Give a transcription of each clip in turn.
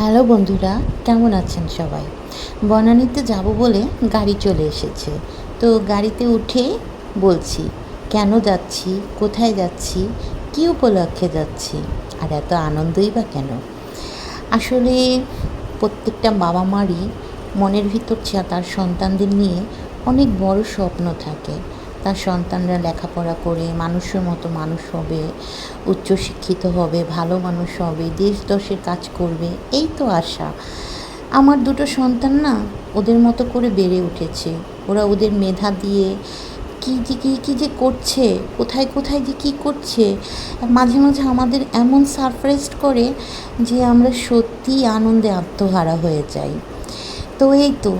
Hello বন্ধুরা, কেমন আছেন সবাই? বনানীতে যাব বলে গাড়ি চলে এসেছে। তো গাড়িতে উঠে বলছি, কেন যাচ্ছি? কোথায় যাচ্ছি? কী উপলক্ষে যাচ্ছি? আর এত আনন্দই বা কেন? আসলে প্রত্যেকটা বাবা মারই মনের ভিতর তার সন্তানদের নিয়ে অনেক বড় স্বপ্ন থাকে। তার সন্তানরা লেখাপড়া করে, মানুষের মতো মানুষ হবে, উচ্চশিক্ষিত হবে, ভালো মানুষ হবে, দেশ দশের কাজ করবে, এই তো আশা। আমার দুটো সন্তান না ওদের মতো করে বেড়ে উঠেছে। ওরা ওদের মেধা দিয়ে কী যে, কী কী যে করছে, কোথায় কোথায় যে কী করছে মাঝে মাঝে আমাদের এমন সারপ্রাইজড করে যে আমরা সত্যিই আনন্দে আত্মহারা হয়ে যাই। তো এই তো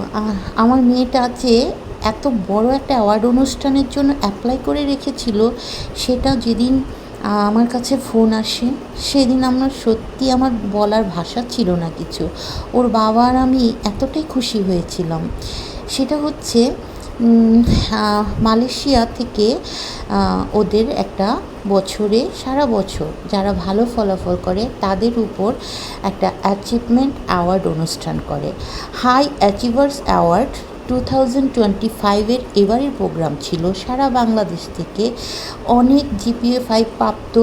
আমার মেয়েটা যে এত বড় একটা অ্যাওয়ার্ড অনুষ্ঠানের জন্য অ্যাপ্লাই করে রেখেছিল, সেটা যেদিন আমার কাছে ফোন আসে, সেদিন আমার সত্যি আমার বলার ভাষা ছিল না কিছু। ওর বাবা আর আমি এতটাই খুশি হয়েছিলাম। সেটা হচ্ছে মালয়েশিয়া থেকে ওদের একটা বছরে, সারা বছর যারা ভালো ফলাফল করে, তাদের উপর একটা অ্যাচিভমেন্ট অ্যাওয়ার্ড অনুষ্ঠান করে। High achievers award two thousand twenty ফাইভের এবারের প্রোগ্রাম ছিল। সারা বাংলাদেশ থেকে অনেক জিপিএ ফাইভ প্রাপ্ত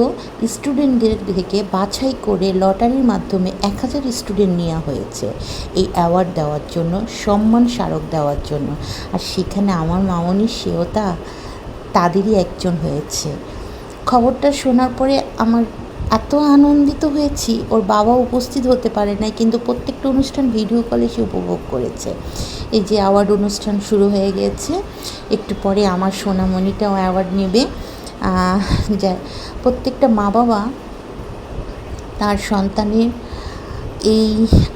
স্টুডেন্টদের থেকে বাছাই করে লটারির মাধ্যমে এক হাজার স্টুডেন্ট নেওয়া হয়েছে। এই অ্যাওয়ার্ড দেওয়ার জন্য, সম্মান স্মারক দেওয়ার জন্য। আর সেখানে আমার মামনি, সেও তা, তাদেরই একজন হয়েছে। খবরটা শোনার পরে আমার এত আনন্দিত হয়েছি, ওর বাবা উপস্থিত হতে পারে নাই, কিন্তু প্রত্যেকটা অনুষ্ঠান ভিডিও কলে সে উপভোগ করেছে। এই যে অ্যাওয়ার্ড অনুষ্ঠান শুরু হয়ে গেছে, একটু পরে আমার সোনামণিটাও অ্যাওয়ার্ড নেবে। যা প্রত্যেকটা মা বাবা তার সন্তানের এই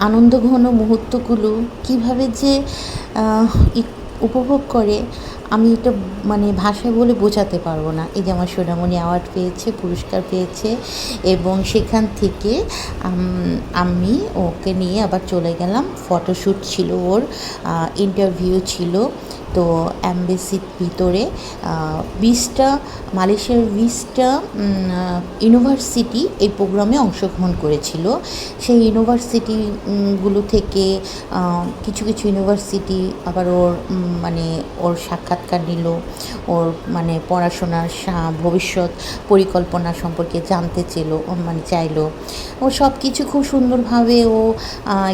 আনন্দঘন মুহূর্তগুলো কীভাবে যে উপভোগ করে, আমি এটা মানে ভাষায় বলে বোঝাতে পারব না। এই যে আমার সোনামণি অ্যাওয়ার্ড পেয়েছে, পুরস্কার পেয়েছে এবং সেখান থেকে আমি ওকে নিয়ে আবার চলে গেলাম। ফটোশ্যুট ছিল ওর ইন্টারভিউ ছিল। তো অ্যাম্বাসির ভিতরে বিশটা, মালয়েশিয়ার বিশটা ইউনিভার্সিটি এই প্রোগ্রামে অংশগ্রহণ করেছিল। সেই ইউনিভার্সিটিগুলো থেকে কিছু কিছু ইউনিভার্সিটি আবার ওর মানে ওর সাক্ষাৎকার নিল, ওর মানে পড়াশোনার ভবিষ্যৎ পরিকল্পনা সম্পর্কে জানতে চেলো মানে চাইলো। ও সব কিছু খুব সুন্দরভাবে ও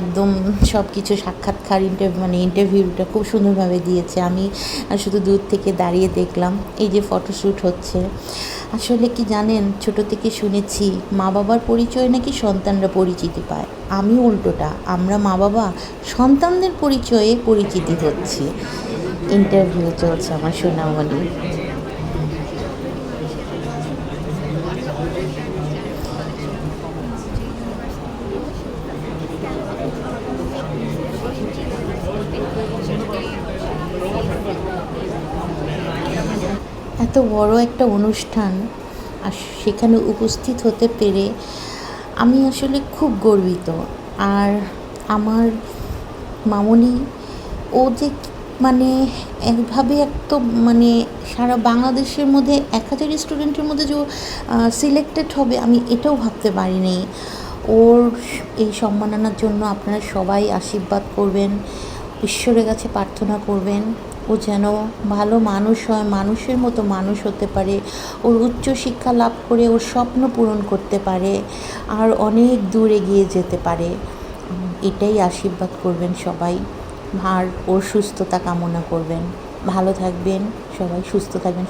একদম সব কিছু সাক্ষাৎকার ইন্টারভিউ মানে ইন্টারভিউটা খুব সুন্দরভাবে দিয়েছে। আমি শুধু দূর থেকে দাঁড়িয়ে দেখলাম, এই যে ফটোশ্যুট হচ্ছে। আসলে কি জানেন, ছোট থেকে শুনেছি, মা বাবার পরিচয় নাকি সন্তানরা পরিচিতি পায়। আমি উল্টোটা, আমরা মা বাবা সন্তানদের পরিচয়ে পরিচিতি হচ্ছি। ইন্টারভিউ চলছে আমার সোনামণি। এত বড় একটা অনুষ্ঠান আর সেখানে উপস্থিত হতে পেরে আমি আসলে খুব গর্বিত। আর আমার মামনি, ও যে মানে একভাবে একদম মানে সারা বাংলাদেশের মধ্যে এক হাজার স্টুডেন্টের মধ্যে যে সিলেক্টেড হবে, আমি এটাও ভাবতে পারিনি। ওর এই সম্মাননার জন্য আপনারা সবাই আশীর্বাদ করবেন, ঈশ্বরের কাছে প্রার্থনা করবেন। ও যেন ভালো মানুষ হয়, মানুষের মতো মানুষ হতে পারে। ওর উচ্চ শিক্ষা লাভ করে ওর স্বপ্ন পূরণ করতে পারে আর অনেক দূর এগিয়ে যেতে পারে। এটাই আশীর্বাদ করবেন সবাই আর ওর সুস্থতা কামনা করবেন। ভালো থাকবেন, সবাই সুস্থ থাকবেন।